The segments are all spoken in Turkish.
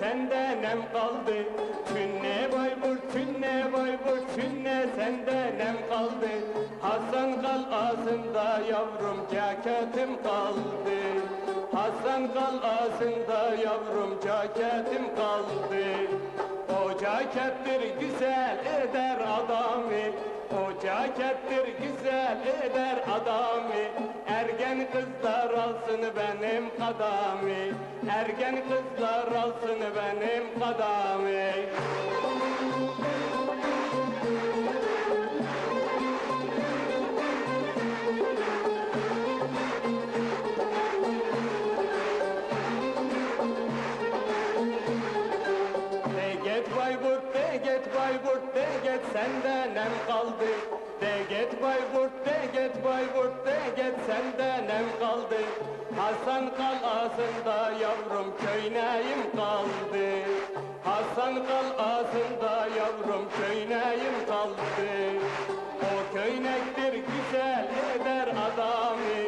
sende nem kaldı? Çünne Bayburt çünne Bayburt çünne sende nem kaldı? Hasan kal ağzında yavrum ceketim kaldı. Hasan kal ağzında yavrum ceketim kaldı. O cekettir güzel eder adamı. O cekettir güzel eder adamı Ergen kızlar alsın benim kadami Ergen kızlar alsın benim kadami Bayburt, de get Bayburt, de get sende nem kaldı. De get Bayburt, de get Bayburt, de get sende nem kaldı. Hasan kal ağzında yavrum köyneyim kaldı. Hasan kal ağzında yavrum köyneyim kaldı. O köynektir güzel eder adamı.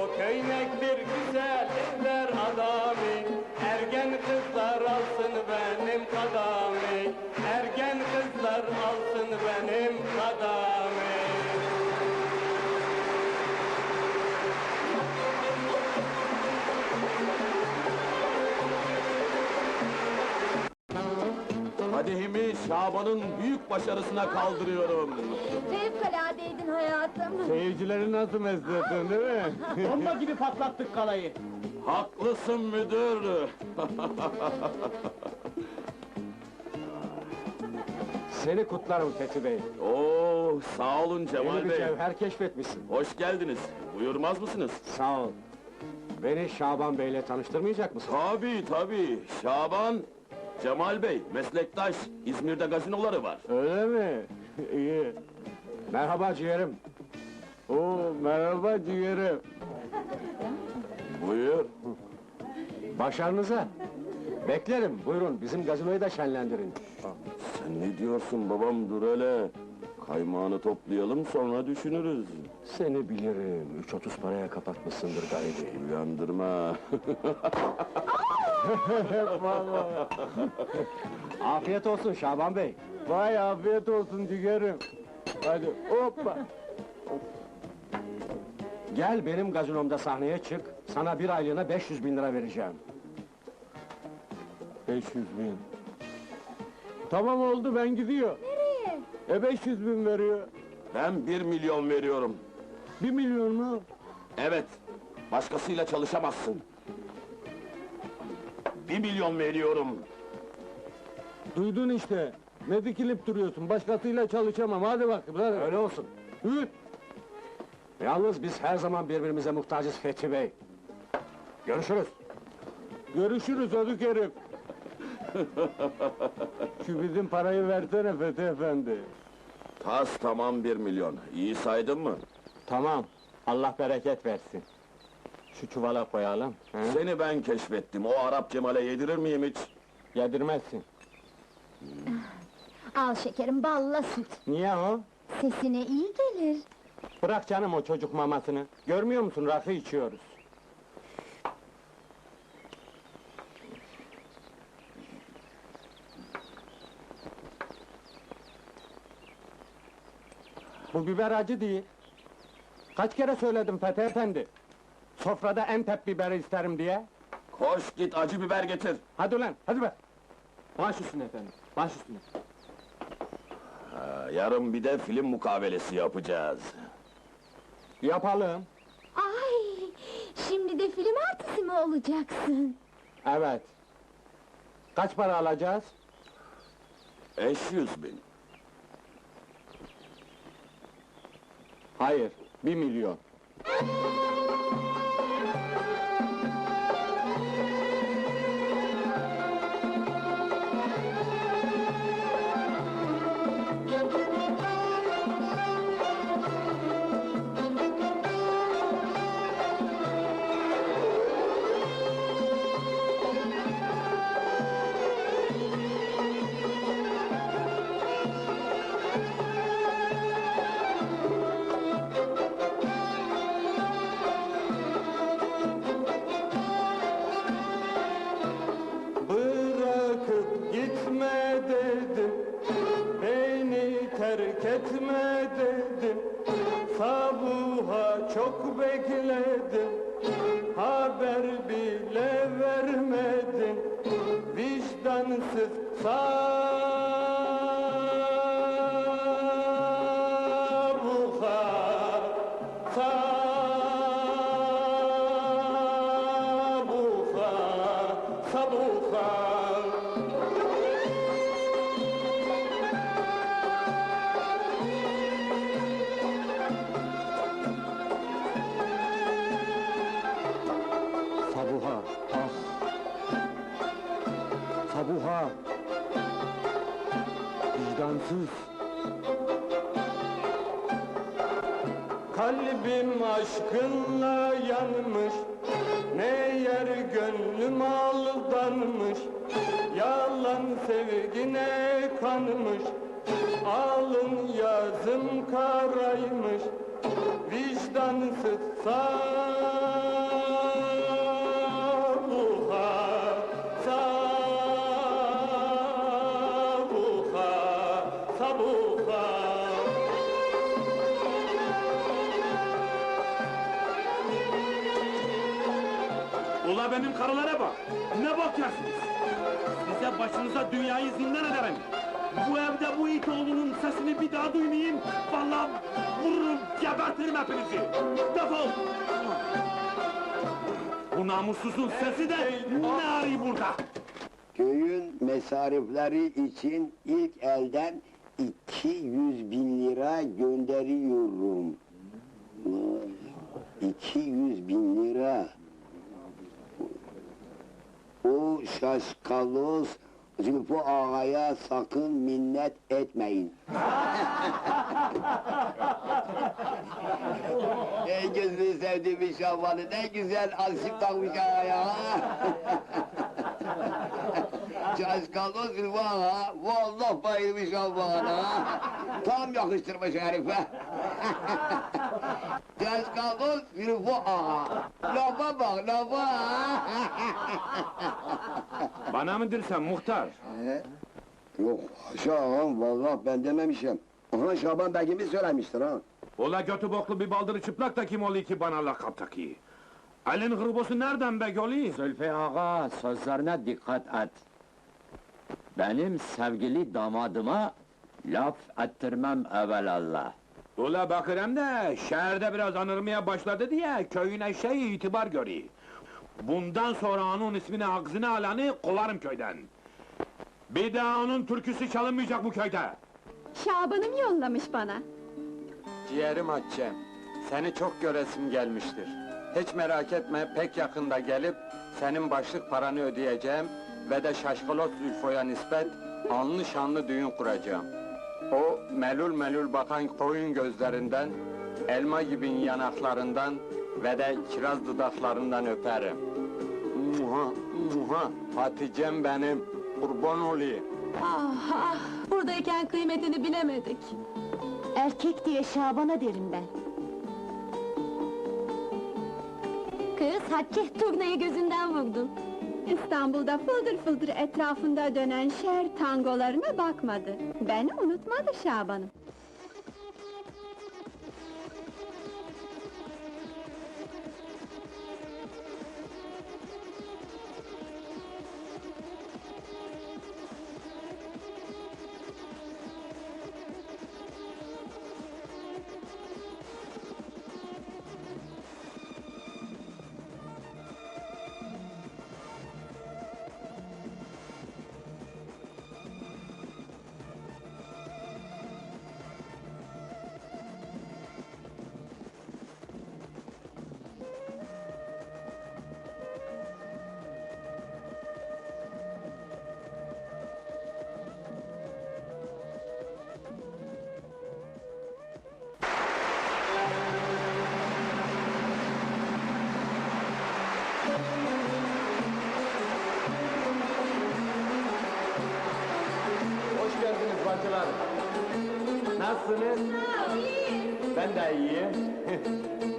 O köynektir güzel eder adamı. Ergen kızlar alsın benim kadami Ergen kızlar alsın benim kadami Şaban'ın büyük başarısına kaldırıyorum. Fevkaladeydin hayatım. Seyircileri nasıl mesledin değil mi? Bomba gibi patlattık kalayı. Haklısın müdür. Seni kutlarım Fethi Bey. Oo, sağ olun Cemal Yeni bir Bey. cevher keşfetmişsin. Hoş geldiniz. Buyurmaz mısınız? Sağ ol. Beni Şaban Bey'le tanıştırmayacak mısın? Tabii tabii. Şaban, Cemal Bey, meslektaş. İzmir'de gazinoları var. Öyle mi? İyi. Merhaba ciğerim. Oo, merhaba ciğerim. Buyur. Başarınıza. Beklerim, buyurun bizim gazinoyu da şenlendirin. Sen ne diyorsun babam dur hele. Kaymağını toplayalım sonra düşünürüz. Seni bilirim, 3.30 paraya kapatmışsındır galibi. Uyandırma. Afiyet olsun Şaban Bey. Vay afiyet olsun ciğerim. Hadi hoppa. Gel benim gazinomda sahneye çık. Sana bir aylığına 500 bin lira vereceğim. 500 bin. Tamam oldu ben gidiyor. Nereye? E 500 bin veriyor. ben bir milyon veriyorum. Bir milyon mu? Evet, başkasıyla çalışamazsın. Bir milyon veriyorum. Duydun işte. Ne dikilip duruyorsun? Başkasıyla çalışamam. Hadi bak. Öyle olsun. Hüt. Yalnız biz her zaman birbirimize muhtacız Fethi Bey. Görüşürüz. Görüşürüz Ödük herif. Şu bizim parayı versene Fethi Efendi. Tas tamam bir milyon. İyi saydın mı? Tamam. Allah bereket versin. Şu çuvala koyalım. He? Seni ben keşfettim. O Arap Cemal'e yedirir miyim hiç? Yedirmezsin. Al şekerim balla süt. Niye o? Sesine iyi gelir. Bırak canım o çocuk mamasını. Görmüyor musun rakı içiyoruz. Bu biber acı değil. Kaç kere söyledim Fethi Efendi? Sofrada Entep biberi isterim diye. Koş git acı biber getir. Hadi ulan, hadi be! Baş üstüne efendim, baş üstüne. Ha, yarın bir de film mukavelesi yapacağız. Yapalım. Ay, şimdi de film artisti mi olacaksın? Evet. Kaç para alacağız? 500 bin. Hayır, bir milyon. terk etme dedim. Sabuha çok bekledim. Haber bile vermedin Vicdansız sağ Kalbim aşkınla yanmış Ne yer gönlüm aldanmış. Yalan sevgine kanmış Alın yazım karaymış. Vicdansız Sabuha Ula benim karılara bak! Ne bakıyorsunuz? Size başınıza dünyayı zindan ederim! Bu evde bu it oğlunun sesini bir daha duymayayım, vallahi vururum, gebertirim hepinizi! Defol! Bu namussuzun sesi de ne arıyor burada? Köyün mesarifleri için ilk elden 200 bin lira gönderiyorum. Vay, 200 bin lira. O şaşkalos Zülfü Ağa'ya sakın minnet etmeyin. Ey gözünü sevdiğim Şaban'ı ne güzel alışıp takmış ağaya. Şaşkalos Zülfü Ağa, vallahi bayılmış Şaban'a. Tam yakıştırmış herife. Şaşkalos Zülfü Ağa. Lafa bak, lafa. Bana mı dirsen muhtar? Yok, haşa ağam, vallahi ben dememişim. Aha Şaban Begimiz söylemiştir ha. Ula götü boklu bir baldırı çıplak da kim oluyor ki bana lakap takıyor? Elin hırbosu nereden be goli? Zülfü ağa, sözlerine dikkat et. Benim sevgili damadıma laf ettirmem evelallah. Ula bakırım da şehirde biraz anırmaya başladı diye köyüne şey itibar görüyor. Bundan sonra onun ismini ağzına alanı kovarım köyden. Bir daha onun türküsü çalınmayacak bu köyde. Şaban'ım yollamış bana. Ciğerim Hatice, seni çok göresim gelmiştir. Hiç merak etme, pek yakında gelip senin başlık paranı ödeyeceğim ve de şaşkaloz Zülfo'ya nispet anlı şanlı düğün kuracağım. O melul melul bakan koyun gözlerinden, elma gibi yanaklarından ve de kiraz dudaklarından öperim. Muha, muha, Hatice'm benim, kurban olayım. Ah ah, buradayken kıymetini bilemedik. Erkek diye Şaban'a derim ben. Kız, Hatice turnayı gözünden vurdun. İstanbul'da fıldır fıldır etrafında dönen şer tangolarına bakmadı. Beni unutmadı Şaban'ım. Hoş geldiniz bacılar. Nasılsınız? Ben de iyiyim.